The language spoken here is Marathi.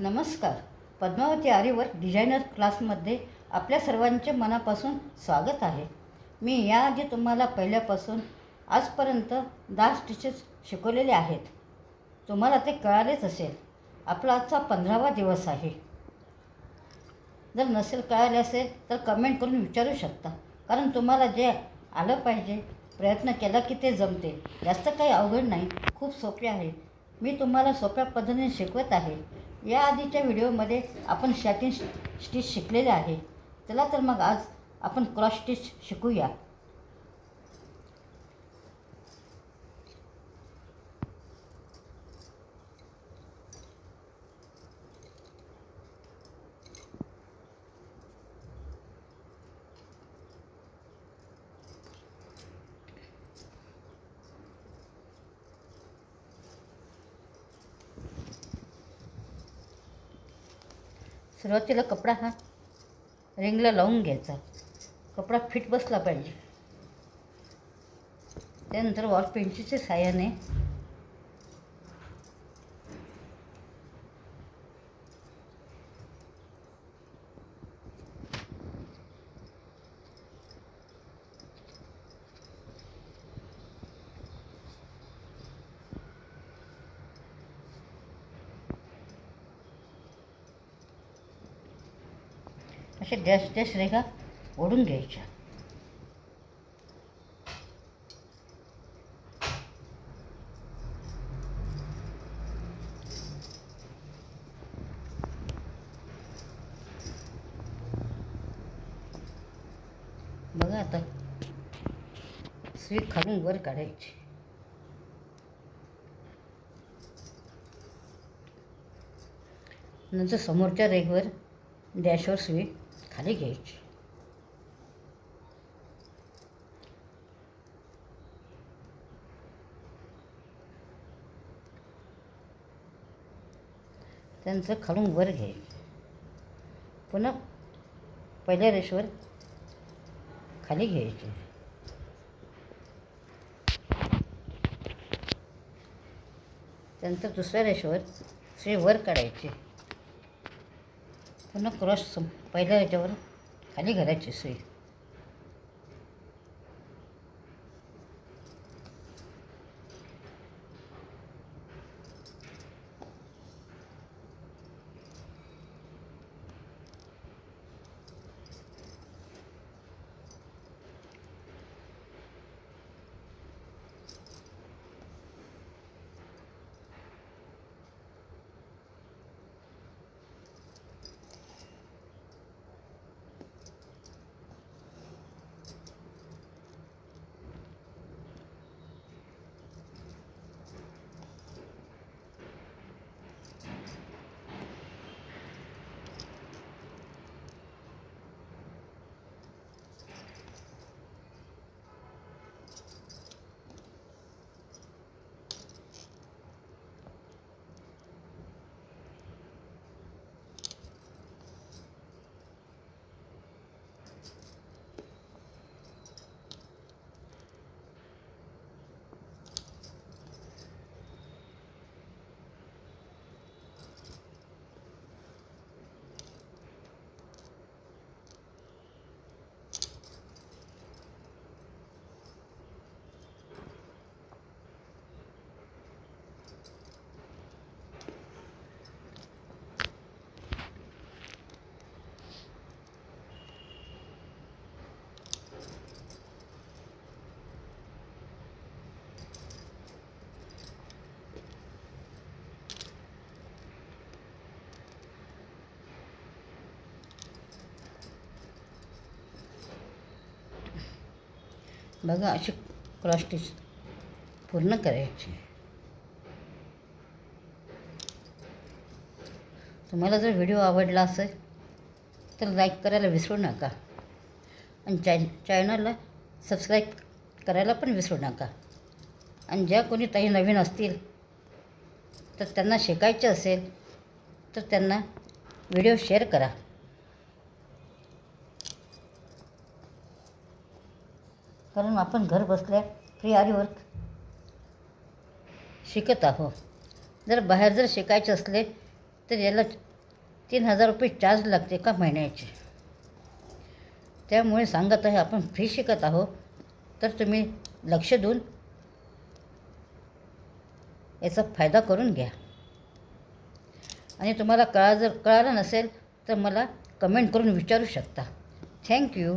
नमस्कार. पद्मावती आरीवर डिझायनर क्लासमध्ये आपल्या सर्वांचे मनापासून स्वागत आहे. मी याआधी तुम्हाला पहिल्यापासून आजपर्यंत दहा स्टिचेस शिकवलेले आहेत. तुम्हाला ते कळालेच असेल. आपला आजचा पंधरावा दिवस आहे. जर नसेल कळाले असेल तर कमेंट करून विचारू शकता. कारण तुम्हाला जे आलं पाहिजे प्रयत्न केला की ते जमते. जास्त काही अवघड नाही. खूप सोपे आहे. मी तुम्हाला सोप्या पद्धतीने शिकवत आहे. या आधीच्या व्हिडिओमध्ये आपण शॅटिंग स्टिच शिकलेले आहे. चला तर मग आज आपण क्रॉस स्टिच शिकूया. सुरुवातीला कपडा हा रिंगला लावून घ्यायचा. कपडा फिट बसला पाहिजे. त्यानंतर वॉल पेन्सिलच्या साह्याने असे डॅश डॅश रेखा ओढून घ्यायच्या. बघा आता स्वीट खालून वर काढायची. नंतर समोरच्या रेगवर डॅशवर स्वीट खाली घ्यायची. त्यांचं खालून वर घ्यायचं. पुन्हा पहिल्या रेषेवर खाली घ्यायची. त्यानंतर दुसऱ्या रेषेवर श्री वर काढायची. पुन्हा क्रॉस सम पहिल्या याच्यावर खाली घालायची सुई. बघा अशी क्रॉस स्टिच पूर्ण करायची. तुम्हाला जर व्हिडिओ आवडला असेल तर लाईक करायला विसरू नका. आणि चाय चॅनलला सबस्क्राईब करायला पण विसरू नका. आणि ज्या कोणी ताई नवीन असतील तर त्यांना शिकायचे असेल तर त्यांना व्हिडिओ शेअर करा. कारण आपण घर बसल्या फ्री आरी वर्क शिकत आहो जर बाहेर जर शिकायचे असले तर याला तीन हजार रुपये चार्ज लागते का महिन्याचे? त्यामुळे सांगत आहे आपण फ्री शिकत आहोत. तर तुम्ही लक्ष देऊन याचा फायदा करून घ्या. आणि तुम्हाला कळा जर कळालं नसेल तर मला कमेंट करून विचारू शकता. थँक्यू